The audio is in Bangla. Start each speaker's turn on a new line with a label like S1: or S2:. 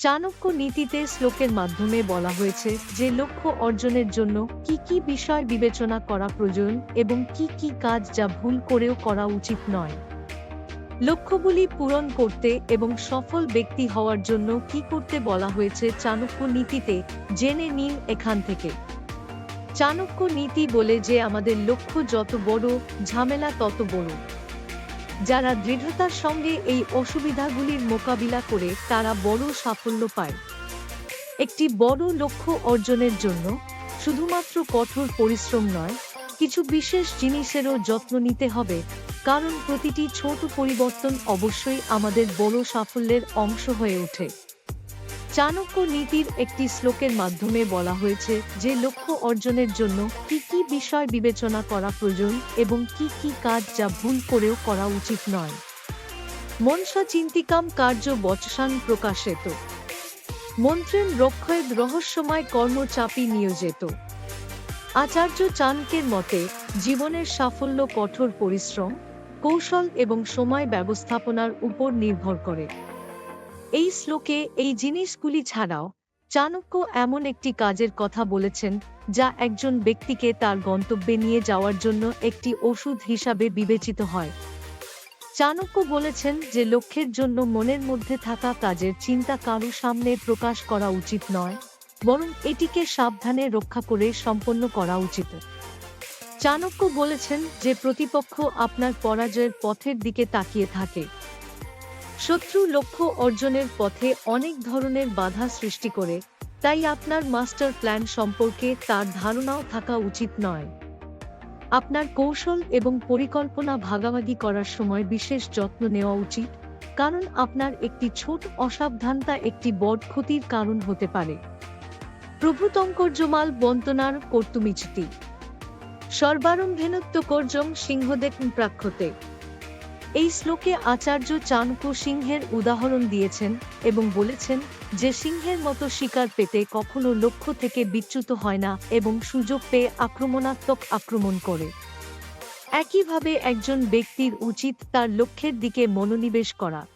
S1: চাণক্য নীতিতে শ্লোকের মাধ্যমে বলা হয়েছে যে লক্ষ্য অর্জনের জন্য কি কি বিষয় বিবেচনা করা প্রয়োজন এবং কি কি কাজ যা ভুল করেও করা উচিত নয়। লক্ষ্যগুলি পূরণ করতে এবং সফল ব্যক্তি হওয়ার জন্য কি করতে বলা হয়েছে চাণক্য নীতিতে, জেনে নিন এখান থেকে। চাণক্য নীতি বলে যে আমাদের লক্ষ্য যত বড়, ঝামেলা তত বড়। যারা দৃঢ়তার সঙ্গে এই অসুবিধাগুলির মোকাবিলা করে তারা বড় সাফল্য পায়। একটি বড় লক্ষ্য অর্জনের জন্য শুধুমাত্র কঠোর পরিশ্রম নয়, কিছু বিশেষ জিনিসেরও যত্ন নিতে হবে, কারণ প্রতিটি ছোট পরিবর্তন অবশ্যই আমাদের বড় সাফল্যের অংশ হয়ে ওঠে। চাণক্য নীতির একটি শ্লোকের মাধ্যমে বলা হয়েছে যে লক্ষ্য অর্জনের জন্য কি কি বিষয় বিবেচনা করা প্রয়োজন এবং কি কি কাজ যা ভুল করেও করা উচিত নয়। মনসা চিন্তিকাম কার্য বচসান প্রকাশেত। মন্ত্রেন রক্ষয়েদ রহস্যময় কর্মচাপী নিয়োজিত। আচার্য চাণক্যের মতে, জীবনের সাফল্য কঠোর পরিশ্রম, কৌশল এবং সময় ব্যবস্থাপনার উপর নির্ভর করে। এই শ্লোকে এই জিনিসগুলি ছাড়াও চাণক্য এমন একটি কাজের কথা বলেছেন, যা একজন ব্যক্তিকে তার গন্তব্যে নিয়ে যাওয়ার জন্য একটি ওষুধ হিসাবে বিবেচিত হয়। চাণক্য বলেছেন যে লক্ষ্যের জন্য মনের মধ্যে থাকা কাজের চিন্তা কারও সামনে প্রকাশ করা উচিত নয়, বরং এটিকে সাবধানে রক্ষা করে সম্পন্ন করা উচিত। চাণক্য বলেছেন যে প্রতিপক্ষ আপনার পরাজয়ের পথের দিকে তাকিয়ে থাকে। শত্রু লক্ষ্য অর্জনের পথে অনেক ধরনের বাধা সৃষ্টি করে, তাই আপনার মাস্টার প্ল্যান সম্পর্কে তার ধারণাও থাকা উচিত নয়। আপনার কৌশল এবং পরিকল্পনা ভাগাভাগি করার সময় বিশেষ যত্ন নেওয়া উচিত, কারণ আপনার একটি ছোট অসাবধানতা একটি বড় ক্ষতির কারণ হতে পারে। প্রভুতঙ্কর্যমাল বন্তনার কর্তুমিচতি। সর্বারম্ভেনত্ব কর্যম সিংহদেক প্রাক্ষতে। এই শ্লোকে আচার্য চাণক্য সিংহের উদাহরণ দিয়েছেন এবং বলেছেন যে সিংহের মতো শিকার পেতে কখনো লক্ষ্য থেকে বিচ্যুত হয় না এবং সুযোগ পেয়ে আক্রমণাত্মক আক্রমণ করে। একইভাবে একজন ব্যক্তির উচিত তার লক্ষ্যের দিকে মনোনিবেশ করা।